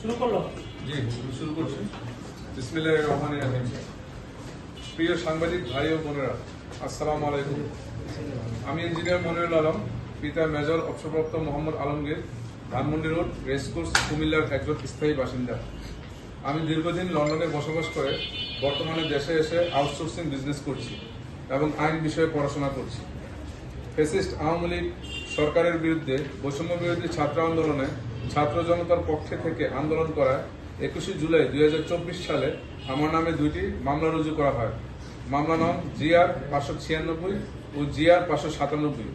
শুরু করল? জি, শুরু করছি। বিসমিল্লাহ রহমান রাহিম। প্রিয় সাংবাদিক ভাই ও বোনেরা, আসসালামু আলাইকুম। আমি ইঞ্জিনিয়ার মনিরুল আলম, পিতা মেজর অবসরপ্রাপ্ত মোহাম্মদ আলমগীর, ধানমন্ডি রোড রেসকোর্স কুমিল্লার একজন স্থায়ী বাসিন্দা। আমি দীর্ঘদিন লন্ডনে বসবাস করে বর্তমানে দেশে এসে আউটসোর্সিং বিজনেস করছি এবং আইন বিষয়ে পড়াশোনা করছি। ফেসিস্ট আওয়ামী লীগ সরকারের বিরুদ্ধে বৈষম্য বিরোধী ছাত্র আন্দোলনে ছাত্র জনতার পক্ষে থেকে আন্দোলন করায় একুশে জুলাই দুই সালে আমার নামে দুইটি মামলা রুজু করা হয়। মামলা নাম জিআর পাঁচশো ছিয়ানব্বই ও জিআর পাঁচশো সাতানব্বই,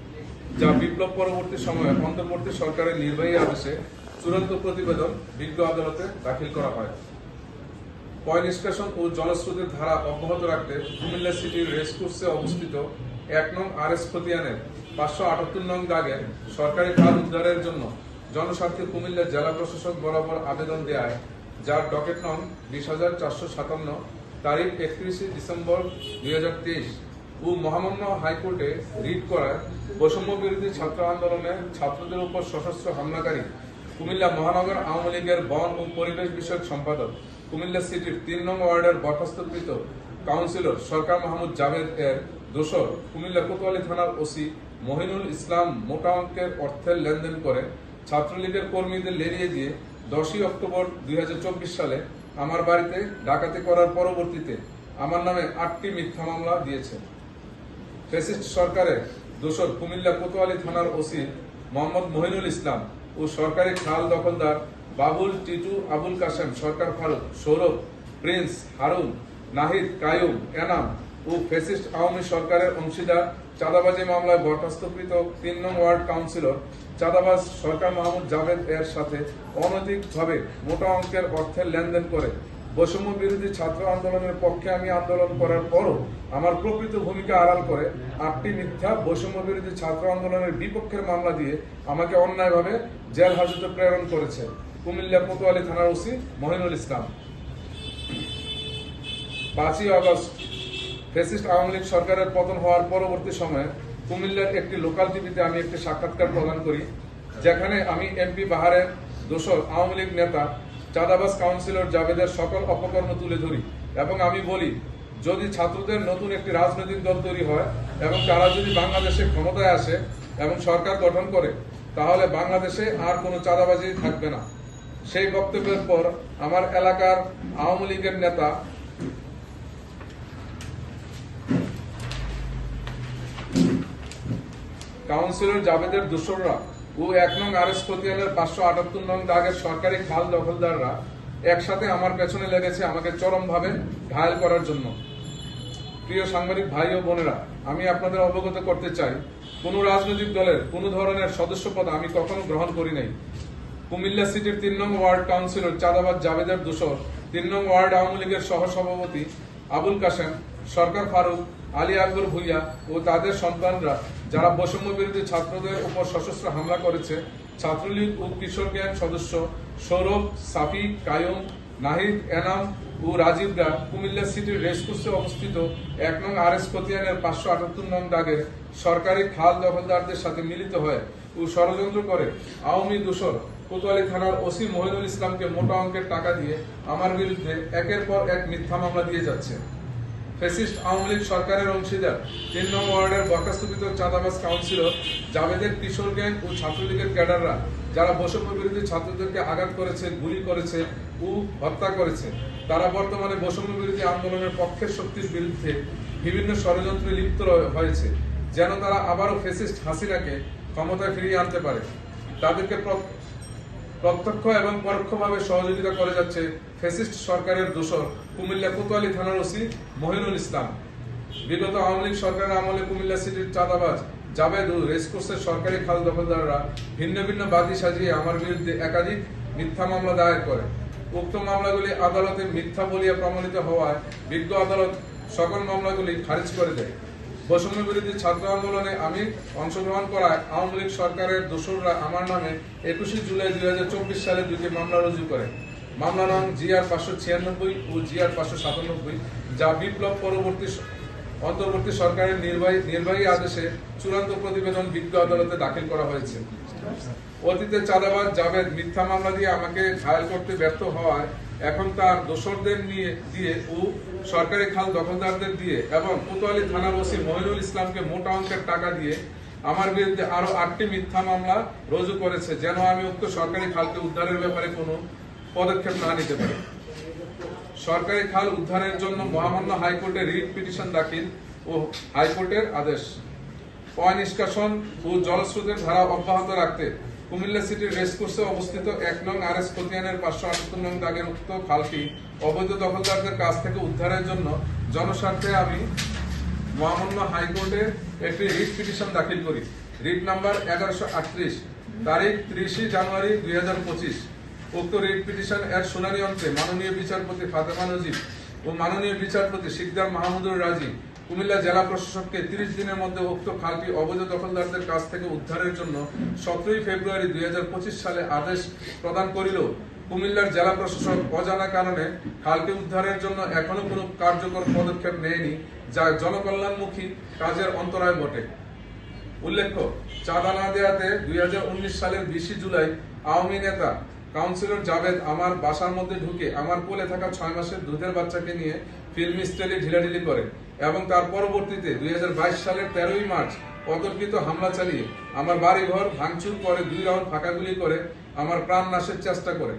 যা বিপ্লব পরবর্তী সময়ে অন্তর্বর্তী সরকারের নির্বাহী আদেশে চূড়ান্ত প্রতিবেদন বিজ্ঞ আদালতে দাখিল করা হয়। পয় নিষ্কাশন ও জলস্রোতের ধারা অব্যাহত রাখতে কুমিল্লা সিটির রেসকোর্সে অবস্থিত এক নং আর এস খতিয়ানের পাঁচশো আটাত্তর নং দাগে সরকারি খাল উদ্ধারের জন্য জনস্বার্থে কুমিল্লা জেলা প্রশাসক বরাবর আবেদন দেয় যার ডকেট নং বিশ হাজার চারশো সাতান্ন, তারিখ একত্রিশে ডিসেম্বর দুই হাজার তেইশ, ও মহামান্য হাইকোর্টে রিট করায় বৈষম্য বিরোধী ছাত্র আন্দোলনে ছাত্রদের উপর সশস্ত্র হামলাকারী কুমিল্লা মহানগর আওয়ামী লীগের বন ও পরিবেশ বিষয়ক সম্পাদক, কুমিল্লা সিটির তিন নং ওয়ার্ডের বরখাস্তকৃত কাউন্সিলর সরকার মাহমুদ জাভেদ এর দোসর কুমিল্লা কোতোয়ালি থানার ওসি মহিনুল ইসলাম মোটা অঙ্কের অর্থের লেনদেন করে ছাত্রলীগের কর্মীদের লেরিয়ে দিয়ে দশই অক্টোবর দুই হাজার চব্বিশ সালে আমার বাড়িতে ডাকাতি করার পরবর্তীতে আমার নামে আটটি মিথ্যা মামলা দিয়েছে ফেসিস্ট সরকারের দোসর কুমিল্লা কোতোয়ালি থানার ওসি মোহাম্মদ মহিনুল ইসলাম ও সরকারি খাল দখলদার বাবুল, টিটু, আবুল কাসেম সরকার ফারুক, সৌরভ, প্রিন্স, হারুন, নাহিদ, কায়ুম, এনাম ও ফেসিস্ট আওয়ামী সরকারের অংশীদার চাঁদাবাজি মামলায় বরখাস্তকৃত তিন নং ওয়ার্ড কাউন্সিলর চাঁদাবাজ সরকার মাহমুদ জাভেদ এর সাথে অনৈতিকভাবে মোটা অঙ্কের অর্থের লেনদেন করে। বৈষম্য বিরোধী ছাত্র আন্দোলনের পক্ষে আমি আন্দোলন করার পরও আমার প্রকৃত ভূমিকা আড়াল করে আটটি মিথ্যা বৈষম্য বিরোধী ছাত্র আন্দোলনের বিপক্ষের মামলা দিয়ে আমাকে অন্যায়ভাবে জেল হাজতে প্রেরণ করেছে। কুমিল্লা কোতোয়ালি থানার ওসি মহিনুল ইসলাম। পাঁচই আগস্ট ফেসিস্ট আওয়ামী লীগ সরকারের পতন হওয়ার পরবর্তী সময়ে কুমিল্লার একটি লোকাল টিভিতে আমি একটি সাক্ষাৎকার প্রদান করি, যেখানে আমি এমপি বাহারের দোসর আওয়ামী লীগ নেতা চাঁদাবাস কাউন্সিলর জাভেদের সকল অপকর্ম তুলে ধরি এবং আমি বলি, যদি ছাত্রদের নতুন একটি রাজনৈতিক দল তৈরি হয় এবং তারা যদি বাংলাদেশে ক্ষমতায় আসে এবং সরকার গঠন করে, তাহলে বাংলাদেশে আর কোনো চাঁদাবাজি থাকবে না। সেই বক্তব্যের পর আমার এলাকার আওয়ামী লীগের নেতা কাউন্সিলর জাবেদের দোসররা ও এক নং আর এস খতিয়ানের পাঁচশো আটাত্তর নং দাগের সরকারি খাল দখলদাররা একসাথে আমার পেছনে লেগেছে আমাকে চরমভাবে ঘায়ল করার জন্য। প্রিয় সাংবাদিক ভাই ও বোনেরা, আমি আপনাদের অবগত করতে চাই, কোনো রাজনৈতিক দলের, কোনো ধরনের সদস্যপদ আমি কখনো গ্রহণ করি নাই। কুমিল্লা সিটির তিন নং ওয়ার্ড কাউন্সিলর চাঁদাবাদ জাভেদের দোসর, তিন নং ওয়ার্ড আওয়ামী লীগের সহসভাপতি আবুল কাসেম সরকার ফারুক, আলী আকবর ভুইয়া ও তাদের সন্তানরা যারা বৈষম্য বিরোধী ছাত্রদের উপর সশস্ত্র হামলা করেছে, ছাত্রলীগ ও কিশোর গ্যাং সদস্য সৌরভ, সাফি, কায়ুম, নাহিদ, এনাম ও রাজীবরা কুমিল্লা সিটির রেসকোর্সে অবস্থিত এক নং আর এস খতিয়ানের পাঁচশো আটাত্তর নং দাগের সরকারি খাল দখলদারদের সাথে মিলিত হয় ও ষড়যন্ত্র করে আওয়ামী দোসর কোতোয়ালি থানার ওসি মহিনুল ইসলামকে মোটা অঙ্কের টাকা দিয়ে আমার বিরুদ্ধে একের পর এক মিথ্যা মামলা দিয়ে যাচ্ছে। ফেসিস্ট আওয়ামী লীগ সরকারের অংশীদার। তিন নং ওয়ার্ডের বরখাস্তকৃত চাঁদাবাজ কাউন্সিলর জাভেদের কিশোর গ্যাং ও ছাত্রলীগের ক্যাডাররা, যারা বৈষম্য বিরোধী ছাত্রদেরকে আঘাত করেছে, গুলি করেছে ও হত্যা করেছে। তারা বর্তমানে বৈষম্য বিরোধী আন্দোলনের পক্ষের শক্তির বিরুদ্ধে বিভিন্ন ষড়যন্ত্রে লিপ্ত হয়েছে, যেন তারা আবারও ফেসিস্ট হাসিনাকে ক্ষমতায় ফিরিয়ে আনতে পারে। তাদেরকে প্রত্যক্ষ এবং পরোক্ষভাবে সহযোগিতা করে যাচ্ছে ফেসিস্ট সরকারের দোসর কুমিল্লা কোতোয়ালি থানার ওসি মহিনুল ইসলাম। বিগত আওয়ামী লীগ সরকারের আমলে কুমিল্লা সিটির চাঁদাবাজ জাবেদ ও রেসকোর্সের সরকারি খাল দখলদাররা ভিন্ন ভিন্ন বাদী সাজিয়ে আমার বিরুদ্ধে একাধিক মিথ্যা মামলা দায়ের করে। উক্ত মামলাগুলি আদালতে মিথ্যা বলিয়া প্রমাণিত হওয়ায় বিজ্ঞ আদালত সকল মামলাগুলি খারিজ করে দেয়। বৈষম্য বিরোধী ছাত্র আন্দোলনে আমি অংশগ্রহণ করায় আওয়ামী লীগ সরকারের দোসররা আমার নামে একুশে জুলাই দুই হাজার চব্বিশ সালে দুইটি মামলা রুজু করে। মামলা নং জিআর পাঁচশো ছিয়ানব্বই ও জিআর পাঁচশো সাতানব্বই, যা বিপ্লব পরবর্তী অন্তর্বর্তী সরকারের নির্বাহী নির্বাহী আদেশে চূড়ান্ত প্রতিবেদন বিজ্ঞ আদালতে দাখিল করা হয়েছে। অতীতে চাঁদাবাজ জাভেদ মিথ্যা মামলা দিয়ে আমাকে ঘায়াল করতে ব্যর্থ হওয়ায় এখন তার দোসরদের নিয়ে, দিয়ে ও সরকারি খাল দখলদারদের দিয়ে এবং কোতোয়ালি থানার ওসি মহিনুল ইসলামকে মোটা অঙ্কের টাকা দিয়ে আমার বিরুদ্ধে আরও আটটি মিথ্যা মামলা রুজু করেছে যেন আমি উক্ত সরকারি খালকে উদ্ধারের ব্যাপারে কোনো পদক্ষেপ না নিতে পারি। সরকারি খাল উদ্ধারের জন্য মহামান্য হাইকোর্টে রিট পিটিশন দাখিল ও হাইকোর্টের আদেশ। পয় নিষ্কাশন ও জলস্রোতের ধারা অব্যাহত রাখতে কুমিল্লা সিটির রেসকোর্সে অবস্থিত এক নং আর এস খতিয়ানের পাঁচশো আটাত্তর নং দাগের উক্ত খালটি অবৈধ দখলদারদের কাছ থেকে উদ্ধারের জন্য জনস্বার্থে আমি মহামান্য হাইকোর্টে একটি রিট পিটিশন দাখিল করি। রিট নাম্বার এগারোশো আটত্রিশ, তারিখ ত্রিশে জানুয়ারি দুই হাজার পঁচিশ। উক্ত রিট পিটিশন এর শুনানি অন্তে মাননীয় বিচারপতি ফাতেমা নজিব ও মাননীয় বিচারপতি শিকদার মাহমুদুর রাজি কুমিল্লা জেলা প্রশাসককে তিরিশ দিনের মধ্যে উক্ত খালটি অবৈধ দখলদারদের কাছ থেকে উদ্ধারের জন্য সতেরোই ফেব্রুয়ারি দুই হাজার পঁচিশ সালে আদেশ প্রদান করিল। কুমিল্লার জেলা প্রশাসক অজানা কারণে খালটি উদ্ধারের জন্য এখনও কোনো কার্যকর পদক্ষেপ নেয়নি, যা জনকল্যাণমুখী কাজের অন্তরায় বটে। উল্লেখ্য, চাঁদা না দেয়াতে দুই হাজার উনিশ সালের বিশে জুলাই আওয়ামী নেতা কাউন্সিলর জাভেদ আমার বাসার মধ্যে ঢুকে আমার কোলে থাকা ছয় মাসের দুধের বাচ্চাকে নিয়ে ফিল্ম স্টাইলে ঢিলাঢিলি করে। এবং তার পরবর্তীতে দুই হাজার বাইশ সালের তেরোই মার্চ অতর্কিত হামলা চালিয়ে আমার বাড়ি ঘর ভাঙচুর করে দুই রাউন্ড ফাঁকা গুলি করে আমার প্রাণ নাশের চেষ্টা করে।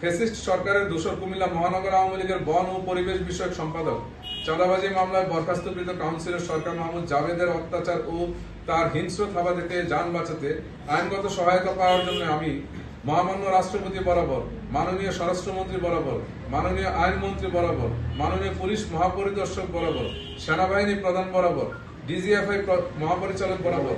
ফেসিস্ট সরকারের দোসর কুমিল্লা মহানগর আওয়ামী লীগের বন ও পরিবেশ বিষয়ক সম্পাদক। চাঁদাবাজি মামলায় বরখাস্তকৃত কাউন্সিলর সরকার মাহমুদ জাভেদের অত্যাচার ও তার হিংস্র থাবা থেকে যান বাঁচাতে আইনগত সহায়তা পাওয়ার জন্য আমি মহামান্য রাষ্ট্রপতি বরাবর, মাননীয় স্বরাষ্ট্রমন্ত্রী বরাবর, মাননীয় আইনমন্ত্রী বরাবর, মাননীয় পুলিশ মহাপরিদর্শক বরাবর, সেনাবাহিনী প্রধান বরাবর, ডিজিএফআই মহাপরিচালক বরাবর।